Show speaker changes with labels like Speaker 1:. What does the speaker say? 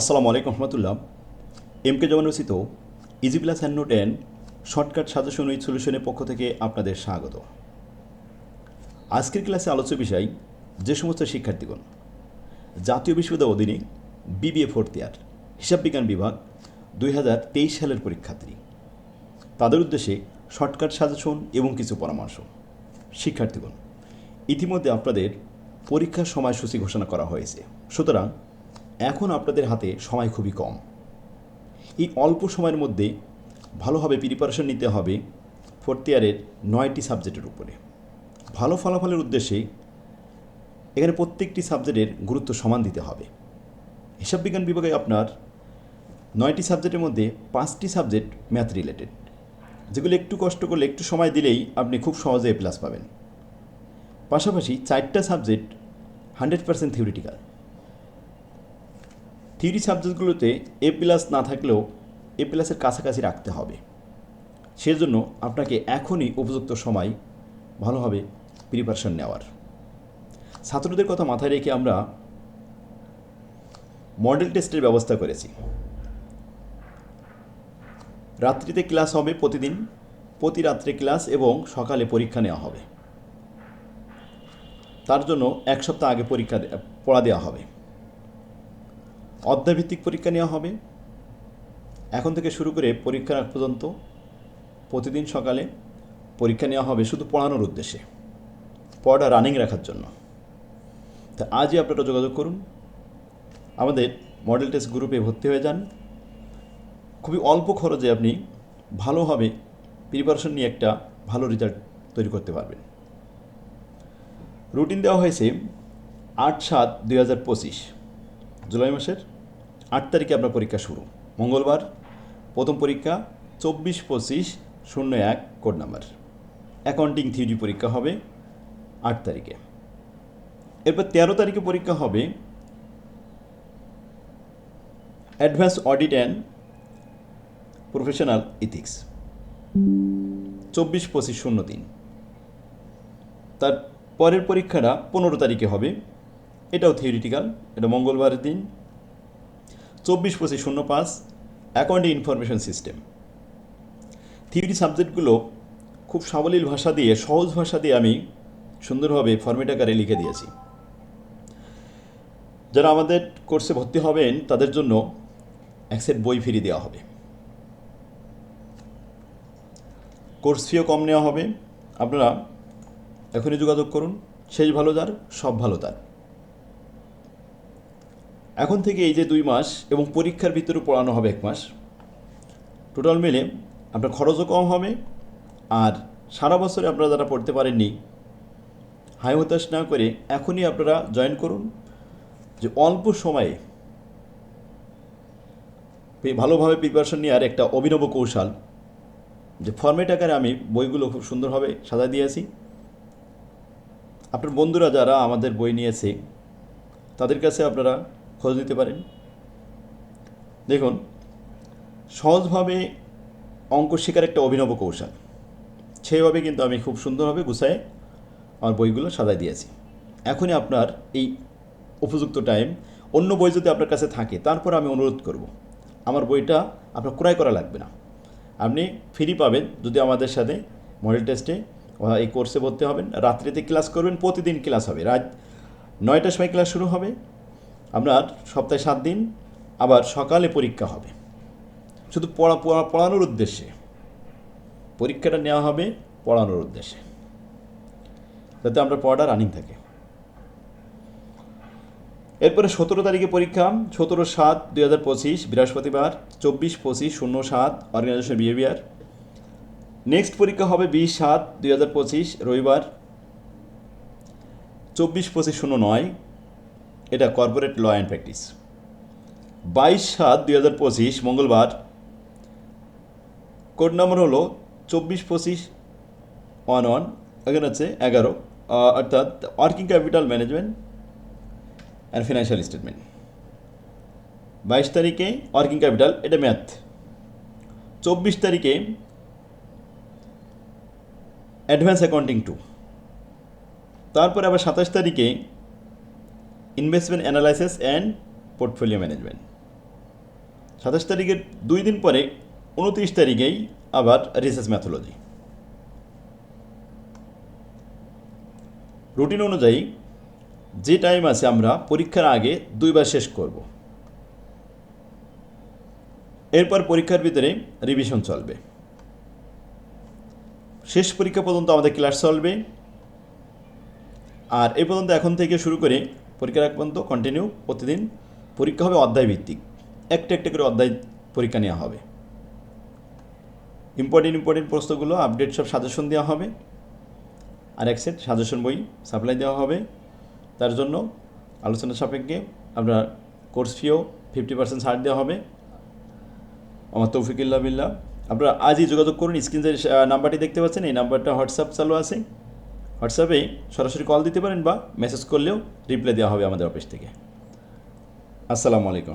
Speaker 1: আসসালামু আলাইকুম রহমতুল্লাহ। M K Zaman রচিত easy plus hand note and shortcut suggestion with সলিউশনের পক্ষ থেকে আপনাদের স্বাগত। আজকের ক্লাসে আলোচ্য বিষয় যে সমস্ত শিক্ষার্থীগণ, জাতীয় বিশ্ববিদ্যালয় অধীনে বিবিএ ফোর্থ ইয়ার হিসাব বিজ্ঞান বিভাগ দুই হাজার তেইশ সালের পরীক্ষার্থী। তাদের উদ্দেশ্যে শর্টকাট সাজেশন এবং কিছু পরামর্শ। শিক্ষার্থীগণ, ইতিমধ্যে আপনাদের পরীক্ষার সময়সূচি ঘোষণা করা হয়েছে। সুতরাং এখন আপনাদের হাতে সময় খুবই কম। এই অল্প সময়ের মধ্যে ভালোভাবে প্রিপারেশন নিতে হবে ফোর্থ ইয়ারের নয়টি সাবজেক্টের উপরে। ভালো ফলাফলের উদ্দেশ্যে এখানে প্রত্যেকটি সাবজেক্টের গুরুত্ব সমান দিতে হবে। হিসাব বিজ্ঞান বিভাগে আপনার নয়টি সাবজেক্টের মধ্যে পাঁচটি সাবজেক্ট ম্যাথ রিলেটেড যেগুলো একটু কষ্ট করলে একটু সময় দিলেই আপনি খুব সহজে এ প্লাস পাবেন। পাশাপাশি চারটা subject hundred percent theoretical theory সাবজেক্টগুলোতে A plus না থাকলেও এ প্লাসের কাছাকাছি রাখতে হবে। সেজন্য আপনাকে এখনই উপযুক্ত সময় ভালোভাবে প্রিপারেশন নেওয়ার। ছাত্রদের কথা মাথায় রেখে আমরা মডেল টেস্টের ব্যবস্থা করেছি। রাত্রিতে ক্লাস হবে প্রতিদিন, প্রতি রাত্রে ক্লাস এবং সকালে পরীক্ষা নেওয়া হবে। তার জন্য এক সপ্তাহ আগে পরীক্ষা পড়া দেওয়া হবে। অধ্যায়ভিত্তিক পরীক্ষা নেওয়া হবে। এখন থেকে শুরু করে পরীক্ষার আগ পর্যন্ত প্রতিদিন সকালে পরীক্ষা নেওয়া হবে শুধু পড়ানোর উদ্দেশ্যে, পড়াটা রানিং রাখার জন্য। তা আজই আপনারা যোগাযোগ করুন। আমাদের মডেল টেস্ট গ্রুপে ভর্তি হয়ে যান। খুবই অল্প খরচে আপনি ভালোভাবে প্রিপারেশন নিয়ে একটা ভালো রেজাল্ট তৈরি করতে পারবেন। রুটিন দেওয়া হয়েছে আট সাত দুই হাজার পঁচিশ, জুলাই মাসের আট তারিখে আপনার পরীক্ষা শুরু। মঙ্গলবার, প্রথম পরীক্ষা চব্বিশ পঁচিশ শূন্য এক কোড নাম্বার অ্যাকাউন্টিং থিওরি পরীক্ষা হবে আট তারিখে। এরপর তেরো তারিখে পরীক্ষা হবে advance audit and professional ethics চব্বিশ পঁচিশ শূন্য তিন। তার পরের পরীক্ষাটা পনেরো তারিখে হবে। এটাও থিওরিটিক্যাল এটা মঙ্গলবারের দিন। চব্বিশ পঁচিশ শূন্য পাঁচ অ্যাকাউন্টিং ইনফরমেশন সিস্টেম থিওরি সাবজেক্টগুলো খুব সাবলীল ভাষা দিয়ে, সহজ ভাষা দিয়ে আমি সুন্দরভাবে ফর্মেট আকারে লিখে দিয়েছি। যারা আমাদের কোর্সে ভর্তি হবেন, তাদের জন্য এক সেট বই ফিরিয়ে দেওয়া হবে। কোর্স ফিও কম নেওয়া হবে। আপনারা এখনই যোগাযোগ করুন। শেষ ভালো যার, সব ভালো তার। এখন থেকে এই যে দুই মাস এবং পরীক্ষার ভিতরে পড়ানো হবে এক মাস টোটাল মিলে আপনার খরচও কম হবে আর সারা বছরে আপনারা যারা পড়তে পারেননি, হাই হতাশ না করে এখনই আপনারা জয়েন করুন যে অল্প সময়ে ভালোভাবে প্রিপারেশন নেওয়ার একটা অভিনব কৌশল। যে ফর্মেট আকারে আমি বইগুলো খুব সুন্দরভাবে সাজা দিয়েছি আপনার বন্ধুরা যারা আমাদের বই নিয়েছে, তাদের কাছে আপনারা খোঁজ নিতে পারেন। দেখুন, সহজভাবে অঙ্ক শেখার একটা অভিনব কৌশল। সেইভাবে কিন্তু আমি খুব সুন্দরভাবে গুছায় আমার বইগুলো সাজাই দিয়েছি। এখনই আপনার এই উপযুক্ত টাইম অন্য বই যদি আপনার কাছে থাকে, তারপর আমি অনুরোধ করব, আমার বইটা আপনার ক্রয় করা লাগবে না। আপনি ফ্রি পাবেন যদি আমাদের সাথে মডেল টেস্টে এই কোর্সে ভর্তি হবেন। রাত্রিতে ক্লাস করবেন, প্রতিদিন ক্লাস হবে। রাত নয়টার সময় ক্লাস শুরু হবে। আপনার সপ্তাহে সাত দিন, আবার সকালে পরীক্ষা হবে। শুধু পড়া পড়া- পড়ানোর উদ্দেশ্যে। পরীক্ষাটা নেওয়া হবে পড়ানোর উদ্দেশ্যে। যাতে আমরা পড়াটা রানিং থাকে। এরপরে সতেরো তারিখে পরীক্ষা, সতেরো সাত দুই হাজার পঁচিশ, বৃহস্পতিবার, চব্বিশ পঁচিশ শূন্য সাত অর্গানাইজেশন বিহেভিয়ার নেক্সট পরীক্ষা হবে বিশ সাত দুই হাজার পঁচিশ, রবিবার, চব্বিশ পঁচিশ শূন্য নয় এটা কর্পোরেট ল অ্যান্ড প্র্যাকটিস বাইশ সাত দুই হাজার পঁচিশ মঙ্গলবার কোড নম্বর হলো চব্বিশ পঁচিশ ওয়ান ওয়ান এখানে হচ্ছে এগারো অর্থাৎ working capital management and financial statement বাইশ তারিখে ওয়ার্কিং ক্যাপিটাল এটা ম্যাথ চব্বিশ তারিখে অ্যাডভান্স অ্যাকাউন্টিং টু তারপরে আবার সাতাশ তারিখে investment analysis and portfolio management. সাতাশ তারিখের দুই দিন পরে উনত্রিশ তারিখেই আবার রিসার্চ ম্যাথোলজি। রুটিন অনুযায়ী যে টাইম আছে আমরা পরীক্ষার আগে দুইবার শেষ করব। এরপর পরীক্ষার ভিতরে রিভিশন চলবে। শেষ পরীক্ষা পর্যন্ত আমাদের ক্লাস চলবে। আর এ পর্যন্ত এখন থেকে শুরু করে পরীক্ষার আগ পর্যন্ত কন্টিনিউ প্রতিদিন পরীক্ষা হবে অধ্যায় ভিত্তিক একটা একটা করে অধ্যায় পরীক্ষা নেওয়া হবে। ইম্পর্টেন্ট ইম্পর্টেন্ট প্রশ্নগুলো আপডেট সব সাজেশন দেওয়া হবে। আর এক সেট সাজেশন বই সাপ্লাই দেওয়া হবে। তার জন্য আলোচনা সাপেক্ষে আপনার কোর্স ফিও ফিফটি পার্সেন্ট ছাড় দেওয়া হবে। আমার তৌফিকুল্লাহ বিল্লাহ। আপনারা আজই যোগাযোগ করুন স্ক্রিনে যে নাম্বারটি দেখতে পাচ্ছেন, এই নাম্বারটা হোয়াটসঅ্যাপ চালু আছে। হোয়াটসঅ্যাপে সরাসরি কল দিতে পারেন বা মেসেজ করলেও রিপ্লাই দেওয়া হবে আমাদের অফিস থেকে। আসসালামু আলাইকুম